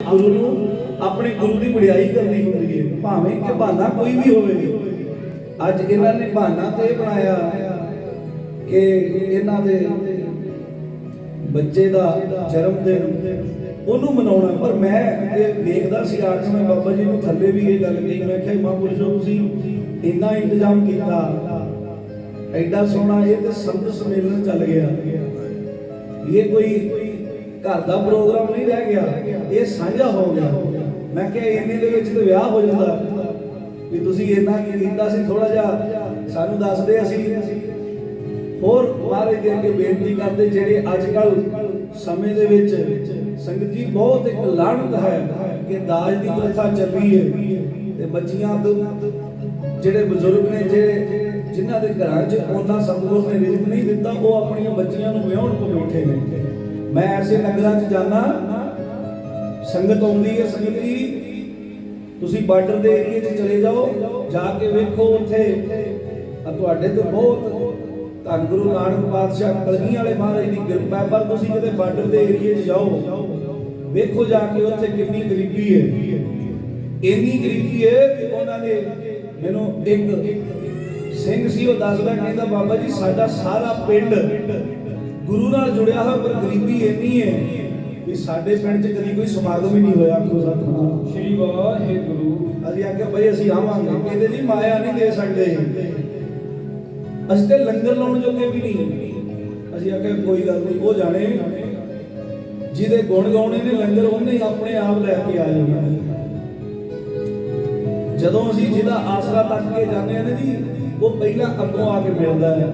ਗੁਰੂ ਨੂੰ ਆਪਣੇ ਗੁਰੂ ਦੀ ਵਡਿਆਈ ਕਰਨੀ ਹੁੰਦੀ ਹੈ, ਭਾਵੇਂ ਕਿ ਬਹਾਨਾ ਕੋਈ ਵੀ ਹੋਵੇ। ਅੱਜ ਇਹਨਾਂ ਨੇ ਬਹਾਨਾ ਤੇ ਬਣਾਇਆ ਕਿ ਇਹਨਾਂ ਦੇ ਬੱਚੇ ਦਾ ਜਨਮ ਦਿਨ ਉਹਨੂੰ ਮਨਾਉਣਾ। ਪਰ ਮੈਂ ਇਹ ਵੇਖਦਾ ਸੀ ਆ ਮੈਂ ਬਾਬਾ ਜੀ ਨੂੰ ਥੱਲੇ ਵੀ ਇਹ ਗੱਲ ਕਹੀ। ਮੈਂ ਕਿਹਾ ਮਹਾਂਪੁਰਸ਼ੋ ਤੁਸੀਂ, ਇੰਨਾ ਇੰਤਜ਼ਾਮ ਕੀਤਾ, ਐਡਾ ਸੋਹਣਾ ਇਹ ਤੇ ਸੰਤ ਸੰਮੇਲਨ ਚੱਲ ਗਿਆ। ਇਹ ਕੋਈ ਘਰ ਦਾ ਪ੍ਰੋਗਰਾਮ ਨਹੀਂ ਰਹਿ ਗਿਆ, ਇਹ ਸਾਂਝਾ ਹੋ ਗਿਆ। ਮੈਂ ਕਿਹਾ ਇੰਨੇ ਦੇ ਵਿੱਚ ਤੇ ਵਿਆਹ ਹੋ ਜਾਂਦਾ। ਵੀ ਤੁਸੀਂ ਇੰਨਾ ਕੀ ਕੀਤਾ ਸੀ ਥੋੜਾ ਜਿਹਾ ਸਾਨੂੰ ਦੱਸਦੇ ਅਸੀਂ। ਹੋਰ ਮਹਾਰਾਜ ਦੇ ਅੱਗੇ ਬੇਨਤੀ ਕਰਦੇ, ਜਿਹੜੇ ਅੱਜ ਕੱਲ ਸਮੇਂ ਦੇ ਵਿੱਚ ਸੰਗਤ ਜੀ ਬਹੁਤ ਇੱਕ ਲਾਹਨਤ ਹੈ ਕਿ ਦਾਜ ਦੀ ਪ੍ਰਥਾ ਚੱਲੀ ਹੈ ਤੇ ਬੱਚੀਆਂ ਤੋਂ ਜਿਹੜੇ ਬਜ਼ੁਰਗ ਨੇ ਜਿਹੜੇ ਜਿਨ੍ਹਾਂ ਦੇ ਘਰਾਂ 'ਚ ਉਹਨਾਂ ਸਤਿਗੁਰ ਨੇ ਰਿਜ਼ਕ ਨਹੀਂ ਦਿੱਤਾ, ਉਹ ਆਪਣੀਆਂ ਬੱਚੀਆਂ ਨੂੰ ਵਿਆਹਣ ਤੋਂ ਬੈਠੇ ਨੇ। ਮੈਂ ਐਸੇ ਨਗਰਾਂ 'ਚ ਜਾਣਾ ਸੰਗਤ ਆਉਂਦੀ ਹੈ ਸੰਗਤ ਜੀ, ਤੁਸੀਂ ਬਾਰਡਰ ਦੇ ਏਰੀਏ 'ਚ ਚਲੇ ਜਾਓ, ਜਾ ਕੇ ਵੇਖੋ ਉੱਥੇ। ਤੁਹਾਡੇ ਤੇ ਬਹੁਤ ਧੰਨ ਗੁਰੂ ਨਾਨਕ ਪਾਤਸ਼ਾਹ ਕਲਗੀਆਂ ਵਾਲੇ ਮਹਾਰਾਜ ਦੀ ਕਿਰਪਾ ਪਰ ਤੁਸੀਂ ਕਿਤੇ ਬਾਰਡਰ ਦੇ ਏਰੀਏ 'ਚ ਜਾਓ, ਵੇਖੋ ਜਾ ਕੇ ਉੱਥੇ ਕਿੰਨੀ ਗਰੀਬੀ ਹੈ। ਇੰਨੀ ਗਰੀਬੀ ਹੈ ਕਿ ਉਹਨਾਂ ਨੇ ਮੈਨੂੰ ਇੱਕ ਸਿੰਘ ਸੀ, ਉਹ ਦੱਸਦਾ, ਕਹਿੰਦਾ, ਬਾਬਾ ਜੀ, ਸਾਡਾ ਸਾਰਾ ਪਿੰਡ ਗੁਰੂ ਨਾਲ ਜੁੜਿਆ ਹੋਇਆ ਪਰ ਗਰੀਬੀ ਇੰਨੀ ਹੈ ਕਿ ਸਾਡੇ ਪਿੰਡ 'ਚ ਕਦੀ ਕੋਈ ਸਮਾਗਮ ਹੀ ਨਹੀਂ ਹੋਇਆ ਆਖੋ ਸਤਿਨਾਮ ਸ਼੍ਰੀ ਵਾਹਿਗੁਰੂ। ਅਸੀਂ ਆਖਿਆ ਬਈ ਅਸੀਂ ਆਵਾਂਗੇ ਕਹਿੰਦੇ ਜੀ ਮਾਇਆ ਨਹੀਂ ਦੇ ਸਕਦੇ। ਅਸੀਂ ਤੇ ਲੰਗਰ ਲਾਉਣ ਜੋਗੇ ਵੀ ਨਹੀਂ। ਅਸੀਂ ਆਖਿਆ ਕੋਈ ਗੱਲ ਨਹੀਂ ਉਹ ਜਾਣੇ। ਜਿਹਦੇ ਗੁਣ ਗਾਉਣੇ ਨੇ ਲੰਗਰ ਉਹਨੇ ਆਪਣੇ ਆਪ ਲੈ ਕੇ ਆ ਜਾਣਾ ਜਦੋਂ ਅਸੀਂ ਜਿਹਦਾ ਆਸਰਾ ਤੱਕ ਕੇ ਜਾਂਦੇ ਆ ਨਾ ਜੀ, ਉਹ ਪਹਿਲਾਂ ਅੱਗੋਂ ਆ ਕੇ ਮਿਲਦਾ ਹੈ।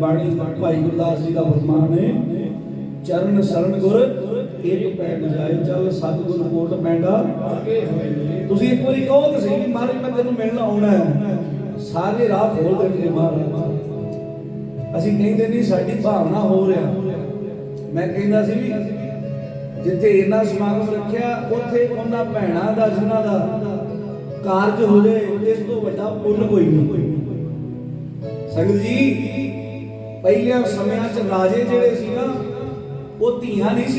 ਬਾਣੀ ਭਾਈ ਗੁਰਦਾਸ ਜੀ ਦਾ ਫਰਮਾਨ ਹੈ, ਚਰਨ ਸਰਣ ਗੁਰ, ਇੱਕ ਪੈ ਜਾਏ, ਚੱਲ ਸਤਿਗੁਰ ਕੋਟ ਪੈਂਡਾ ਤੁਸੀਂ ਇੱਕ ਵਾਰੀ ਕਹੋ ਤੇ ਸਹੀ ਵੀ ਮਹਾਰਾਜ ਮੈਂ ਤੈਨੂੰ ਮਿਲਣ ਆਉਣਾ ਹੈ। ਸਾਰੇ ਰਾਹ ਖੋਲ ਦੇਣਗੇ ਮਹਾਰਾਜ ਅਸੀਂ ਕਹਿੰਦੇ ਨਹੀਂ, ਸਾਡੀ ਭਾਵਨਾ ਹੋ ਰਿਹਾ ਮੈਂ ਕਹਿੰਦਾ ਸੀ ਵੀ ਜਿੱਥੇ ਇੰਨਾ ਸਮਾਗਮ ਰੱਖਿਆ, ਉੱਥੇ ਉਹਨਾਂ ਭੈਣਾਂ ਦਾ, ਜਿਨ੍ਹਾਂ ਦਾ ਕਾਰਜ ਹੋ ਜਾਏ, ਇਸ ਤੋਂ ਵੱਡਾ ਪੁੰਨ ਕੋਈ ਨਹੀਂ। ਸੰਗਤ ਜੀ, ਪਹਿਲਿਆਂ ਸਮਿਆਂ 'ਚ ਰਾਜੇ ਜਿਹੜੇ ਸੀ ਨਾ, ਉਹ ਧੀਆਂ ਨਹੀਂ ਸੀ।